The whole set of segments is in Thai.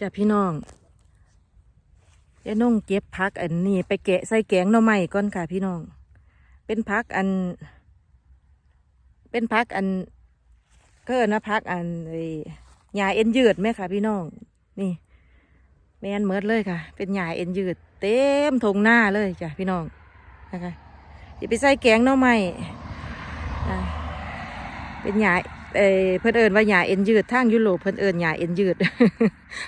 จ้ะพี่น้องยายนุ่งเก็บพักอันนี้ไปแกะใส่แกงหน่อไม้ก่อนค่ะพี่น้อง เป็นพักอัน เป็นพักอันก็เอิ้นนะพักอันไอ้หญ้าเอ็นยืดไหมค่ะ พี่น้อง นี่แมนเมิดเลยค่ะ เป็นหญ้าเอ็นยืด เต็มทงหน้าเลยจ้ะพี่น้องนะคะจะไปใส่แกงหน่อไม้อ่เป็นหญ้า เออเพิ่นเอิญว่าหญ้าเอ็นยืดทางยุโรปเพิ่นเอิญหญ้าเอ็นยืด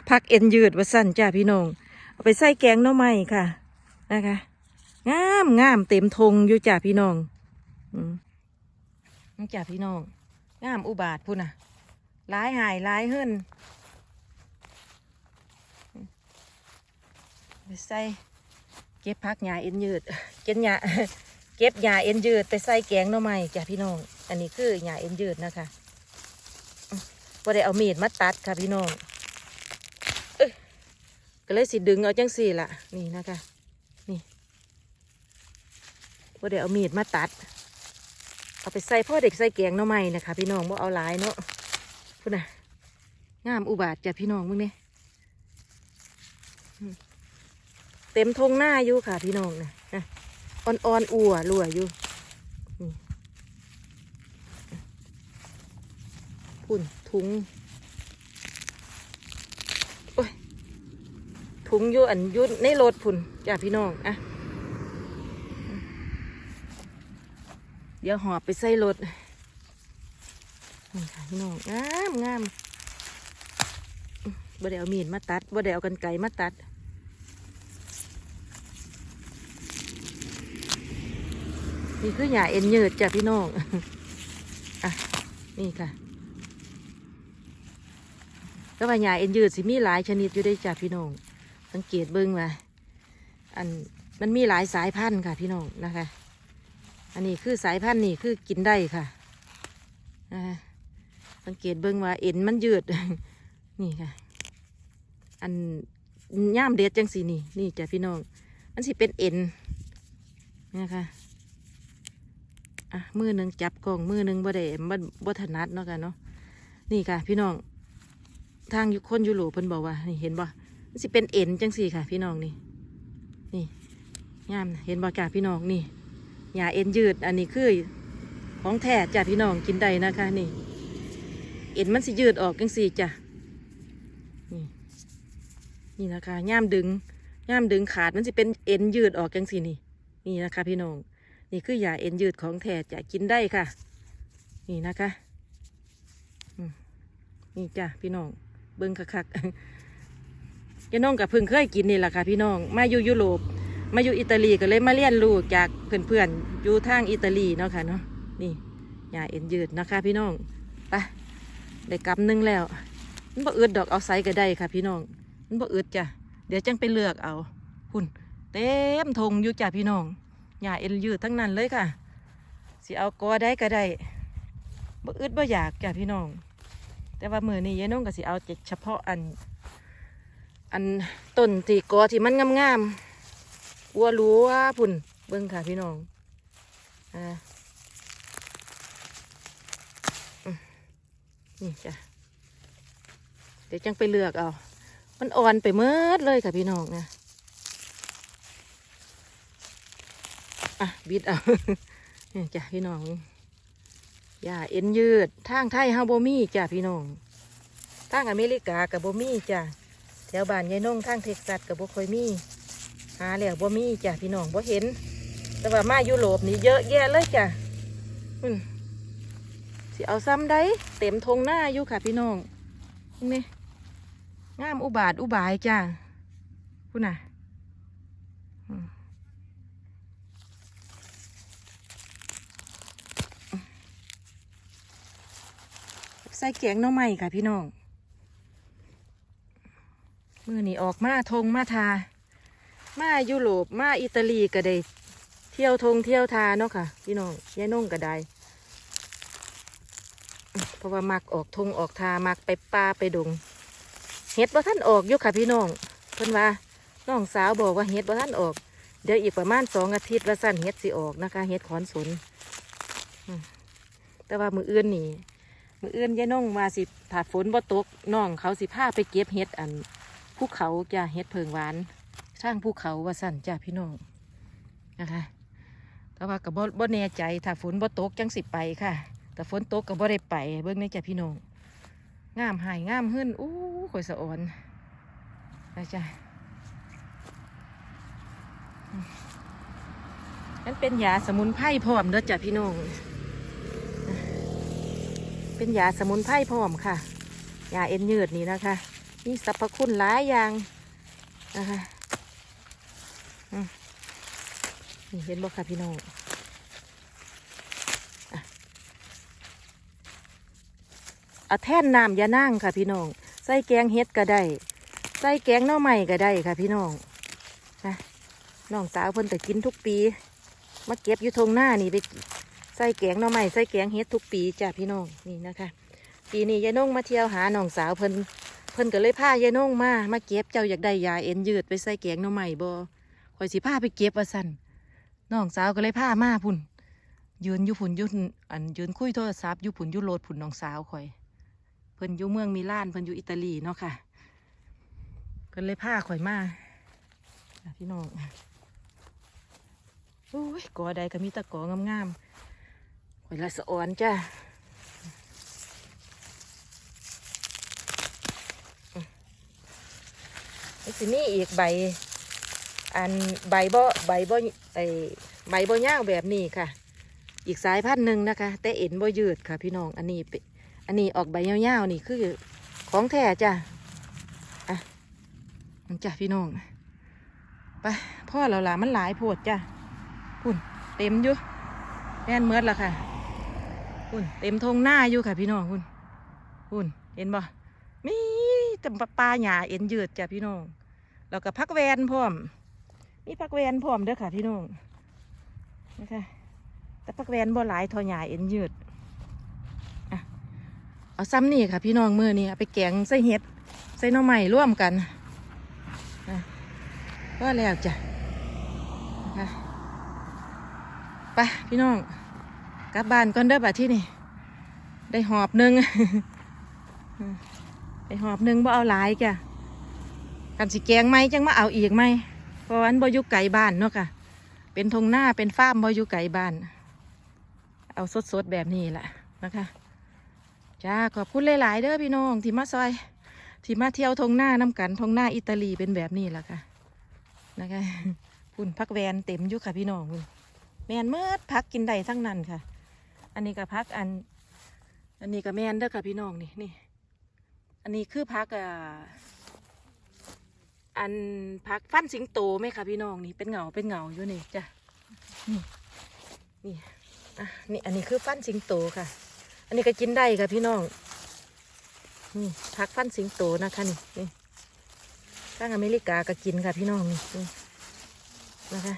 พักเอ็นยืดว่าสั้นจ้ะพี่น้องเอาไปใส่แกงหน่อไม้ค่ะนะคะงามงามเต็มทงอยู่จ้ะพี่น้องอืมนี่จ้ะพี่น้องงามอุบาทพุ่นน่ะร้ายหายร้ายเฮิรนไปใส่เก็บพักหญ้าเอ็นยืดเก็บหญ้าเก็บหญ้าเอ็นยืดไปใส่แกงหน่อไม้จ้ะพี่น้องอันนี้คือหญ้าเอ็นยืดนะคะ ว่าได้เอามีดมาตัดค่ะพี่น้องเอ้ยก็เลยสิดึงเอาจังสี่ละนี่นะคะนี่ว่าได้เอามีดมาตัด เอาไปใส่พ่อเด็กใส่แกงหน่อไม้นะคะ พี่น้องว่าเอาหลายเนาะพุ่นน่ะงามอุบาทจ้ะพี่น้องมึงเนี่ยเต็มทงหน้าอยู่ค่ะพี่น้องนะอ่อนอ่อนอัวรัวอยู่นี่พุ่น ถุงโอ้ยถุงอยู่อันยุ่ในรถพุ่นจ้ะพี่น้องอะเดี๋ยวหอบไปใส่รถนี่ค่ะพี่น้องงามงามบ่ได้เอามีดมาตัดบ่ได้เอากันไก่มาตัดนี่คือหญ้าเอ็นเยืดจ้ะพี่น้อง อะ นี่ค่ะ ก็ว่าหญ้าเอ็นยืดสิมีหลายชนิดอยู่ได้จ้ะพี่น้อง สังเกตเบิ่งว่าอันมันมีหลายสายพันธุ์ค่ะพี่น้องนะคะ อันนี้คือสายพันธุ์นี่คือกินได้ค่ะอ่าสังเกตเบิ่งว่าเอ็นมันยืด นี่ค่ะ อันย่ามเด็ดจังสีนี่นี่จ้ะพี่น้องมันสิเป็นเอ็นนะคะอะมือหนึ่งจับกล่องมือหนึ่งบ่ได้บ่บ่ถนัดเนาะค่ะเนาะนี่ค่ะ พี่น้อง ทางยุคนยุโรปเพิ่นบอกว่า นี่เห็นบ่มันสิเป็นเอ็นจังสี่ค่ะ พี่น้องนี่ นี่ย่ามเห็นบ่จ้ะพี่น้องนี่หญ้าเอ็นยืด อันนี้คือของแท้จ้ะพี่น้องกินได้นะคะ นี่ เอ็นมันสิยืดออกจังสี่จ้ะนี่ นี่นะคะย่ามดึงย่ามดึงขาดมันสิเป็นเอ็นยืดออกจังสี่นี่ นี่นะคะ พี่น้อง นี่คือหญ้าเอ็นยืดของแท้จะกินได้ค่ะ นี่นะคะนี่จ้ะพี่น้อง เบิ้งคักๆยาน้องกับเพิ่งเคยกินนี่แหละค่ะพี่น้อง มาอยู่ยุโรป มาอยู่อิตาลีก็เลยมาเรียนรู้จากเพื่อนๆอยู่ทางอิตาลีเนาะค่ะเนาะ นี่ยาเอ็นยืดนะคะ พี่น้อง ไปได้กำนึงแล้ว มันบ่อึดดอกเอาไซก็ได้ค่ะ พี่น้อง มันบ่อึดจ้ะ เดี๋ยวจังไปเลือกเอาหุ่นเต็มทงอยู่จ้ะพี่น้องยาเอ็นยืดทั้งนั้นเลยค่ะ สิเอากอได้ก็ได้บ่อึดบ่อยากจ้ะพี่น้อง แต่ว่ามือนี้ยายน้องก็สิเอาเฉพาะอัน อันต้นที่กอที่มันงามๆอัวรัวพุ่นเบิ้งค่ะพี่น้องอ่าอืมนี่จ้ะเดี๋ยวจังไปเลือกเอา มันอ่อนไปเมื่อเลยค่ะพี่น้องนะอะบิดเอานี่จ้ะพี่น้อง อย่าเอ็นยืดทางไทยเฮาบ่มีจ้ะพี่น้องทางอเมริกากับบ่มีจ้ะแถวบ้านยายนงทางเท็กซัสกับบ่ค่อยมีหาแล้วบ่มีจ้ะพี่น้องบ่เห็น แต่ว่ามายุโรปนี่เยอะแยะเลยจ้ะอืมสิเอาซ้ำได้เต็มทงหน้าอยู่ค่ะพี่น้องนี่งามอุบาทอุบายจ้ะพูดน่ะอืมใส่แกงน้องใหม่ค่ะพี่น้องมือนี่ออกมาทงมาทา มายุโรปมาอิตาลีก็ได้เที่ยวทงเที่ยวทาเนาะค่ะ พี่น้องยายนุ่งก็ได้เพราะว่ามักออกทงออกทามักไปป่าไปดงเห็ดว่าท่านออกอยู่ค่ะพี่น้องเพิ่นว่าน้องสาวบอกว่าเห็ดว่าท่านออก เดี๋ยวอีกประมาณสองอาทิตย์ว่าสั้นเห็ดสิออกนะคะเห็ดขอนสนแต่ว่ามืออื่นนี่ มืออื่นยายนุ่งมาสิถาฝนบ่ตกน้องเขาสิพาไปเก็บเห็ดอันภูเขาจ้ะเฮ็ดเพิงหวานสร้างภูเขาว่าสั่นจ้ะพี่น้องนะคะแต่ว่าก็บ่บ่แน่ใจถ้าฝนบ่ตกจังสิไปค่ะ แต่ฝนตกก็บ่ได้ไป เบิ่งในจ้ะพี่น้องงามหายงามขึ้นอู้ข่อยสะอ่อนนะจ้ะอืมนั่นเป็นยาสมุนไพรพร้อมเด้อจ้ะพี่น้อง เป็นยาสมุนไพรพร้อมค่ะยาเอ็นยืดนี่นะคะ มีสรรพคุณหลายอย่างนะคะนี่เห็นบ่ค่ะพี่น้องอะแท่นน้ำยานั่งค่ะพี่น้อง ใส่แกงเฮ็ดก็ได้ ใส่แกงหน่อไม้ก็ได้ค่ะพี่น้องนะน้องสาวเพิ่นก็กินทุกปี มาเก็บอยู่ทงหน้านี่ไป ใส่แกงหน่อไม้ใส่แกงเฮ็ดทุกปีจ้ะพี่น้องนี่นะคะ ปีนี้ยายนงมาเที่ยวหาน้องสาวเพิ่นเพิ่นก็เลยพายายนงมามาเก็บเจ้าอยากได้ยาเอ็นยืดไปใส่แกงหน่อไม้บ่ข่อยสิพาไปเก็บว่าสั่นน้องสาวก็เลยพามาพุ่นยืนอยู่พุ่นยืนอันยืนคุยโทรศัพท์อยู่พุ่นอยู่โลดพุ่นน้องสาวข่อย เพิ่นอยู่เมืองมิลานเพิ่นอยู่อิตาลีเนาะค่ะเพิ่นเลยพาข่อยมาพี่น้องโอ้ยกอใดก็มีตะกองามๆ ข่อยละสะออนจ้านี่สิมีอีกใบ อันใบบ่ใบบ่ไอใบบ่ยาวแบบนี้ค่ะ อีกสายพันธุ์หนึ่งนะคะ แต่เอ็นบ่ยืดค่ะพี่น้อง อันนี้เป็นอันนี้ออกใบยาวๆนี่คือของแท้จ้ะอะมันจ้ะพี่น้องไปพ่อเราล่ะมันหลายโพดจ้ะพุ่นเต็มอยู่แน่นเมือดละค่ะุ่นเต็มทงหน้าอยู่ค่ะพี่น้องพุ่นพุ่นเห็นบ่มีแต่ปลาหยาเอ็นยืดจ้ะพี่น้องแล้วก็พักแวนพร้อม มีพักแวนพร้อมเด้อค่ะพี่น้องนะคะแต่พักแวนบ่หลายทอหยาเอ็นยืดเอาซ้ำนี่ค่ะ พี่น้องมือนี่เอาไปแกงใส่เห็ดใส่น่อไม้ร่วมกันก็แล้วจ้ะไปพี่น้อง กลับบ้านก่อนเด้อบัดที่นี่ ได้หอบหนึ่งไปหอบหนึ่งบ่เอาหลายจ้ะกันสิแกงไหมจังมาเอาอีกไหมเพราะวาอันบ่อยู่ไก่บ้านเนาะค่ะ เป็นทงหน้าเป็นฟ้าร์มบ่อยู่ไก่บ้าน เอาสดๆแบบนี้แหละนะคะจ้าขอบคุณหลายๆเด้อพี่น้องที่มาซอยที่มาเที่ยวทงหน้าน้ำกันทงหน้าอิตาลีเป็นแบบนี้แหละค่ะนะคะพุ่นพักแวนเต็มอยู่ค่ะพี่น้องแมนเมื่อพักกินได้ทั้งนั้นค่ะ อันนี้ก็พักอัน อันนี้ก็แมนเด้อค่ะพี่น้องนี่นี่ อันนี้คือพักอ่าอันพักฟันสิงโตไหมคะพี่น้องนี่เป็นเหงาเป็นเหงาอยู่นี่จ้ะนี่นี่อะนี่อันนี้คือฟันสิงโตค่ะ อันนี้ก็กินได้ค่ะพี่น้องนี่พักฟันสิงโตนะคะนี่นี่ทางอเมริกาก็กินค่ะพี่น้องนี่นี่นะคะ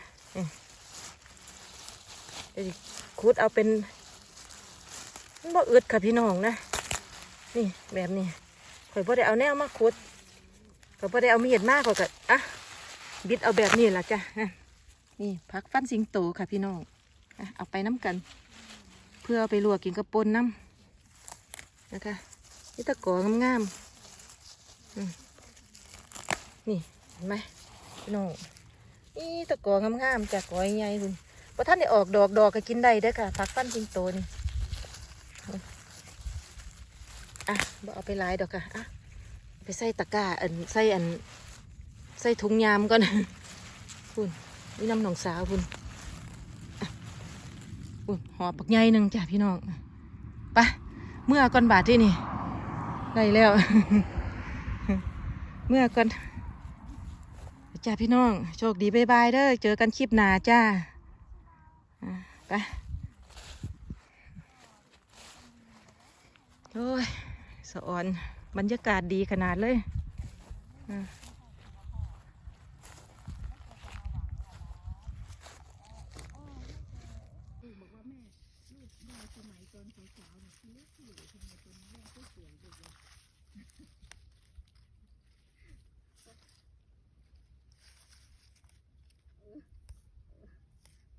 เดี๋ยวคูดเอาเป็น บ่อึดค่ะพี่น้องนะ นี่แบบนี้ข่อยบ่ได้เอาแนวมาขุดข่อยบ่ได้เอามีดมากข่อยก็อะบิดเอาแบบนี้ล่ะจ้ะนี่ผักฟันสิงโตค่ะพี่น้องเอาไปน้ำกัน เพื่อเอาไปลวกกินกับปนน้ำนะคะนี่ตะกองามๆนี่เห็นไหมพี่น้องนี่ตะกองามๆจากกอยใหญ่คุณพอท่านได้ออกดอกดอกก็กินได้เด้อค่ะผักฟันสิงโตนี่ อะบ่เอาไปหลายดอกค่ะอะไปใส่ตะกร้าอันใส่อันใส่ถุงยามก่อนคุณนี่น้ำหนองสาวคุณอะคุณหอปักใหญ่หนึ่งจ้ะพี่น้องไปเมื่อก่อนบาทที่นี่ได้แล้ว เมื่อก่อนจ้าพี่น้อง โชคดีบายบายเด้อเจอกันคลิปหนาจ้าอะไปโอ้ยะออน บรรยากาศดีขนาดเลย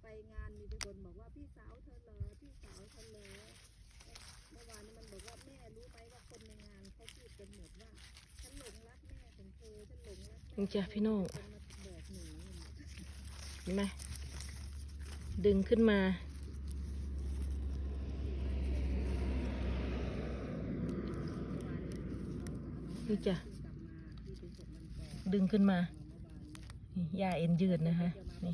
ไปงานมีคนบอกว่าพี่สาวเธอเหรอพี่สาวเธอเหรอ มื่อวานนี้มันบอกว่าแม่รู้ไหมว่าคนในงานเขาพูดกันหมดว่าฉันหลงรักแม่ของเธอฉันหลงนี่จ้ะพี่น้องเห็นไหมดึงขึ้นมานี่จ้ะดึงขึ้นมานี่ยาเอ็นยืดนะคะนี่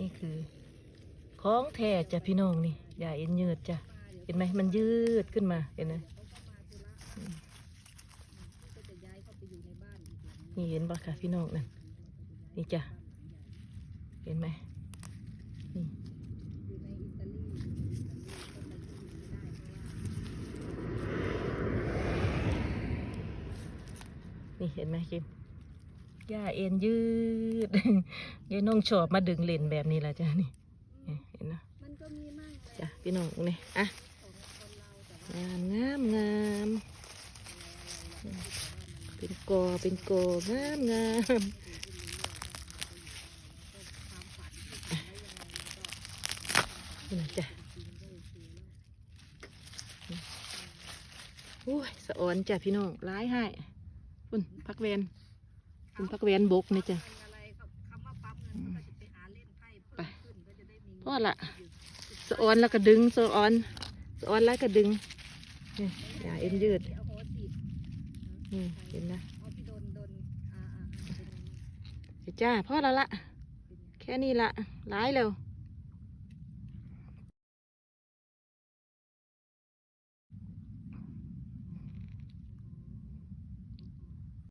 นี่คือ ของแท้จ้ะพี่น้องนี่ยาเอ็นยืดจ้ะเห็นไหมมันยืดขึ้นมาเห็นไหมนี่เห็นปะค่ะพี่น้องนั่นนี่จ้ะเห็นไหมนี่นี่เห็นไหมคิมย่าเอ็นยืดยายน้องชอบมาดึงเลนแบบนี้แหละจ้ะนี่เห็นนะ มันก็มีมั่งเลย จ้ะพี่น้องนี่อะของคนเราแต่ว่างามงามงามเป็นกอเป็นกองามงามนี่นะจ้ะโอ้ยสะออนจ้ะพี่น้องร้ายให้คุณพักเวนคุณพักเวนบกนี่จ้ะอะไรกับคำว่าปั๊มเงินก็จะไปหาเล่นไพ่เพิ่มขึ้นก็จะได้มีเงินพ่อละ สะออนแล้วก็ดึงสะออนสะออนแล้วก็ดึงนี่อย่าเอ็นยืดเอาโหสินี่เห็นนะเอาพ่อเป็นเดี๋ยวจ้าพ่อแล้วละแค่นี้ละร้ายเร็ว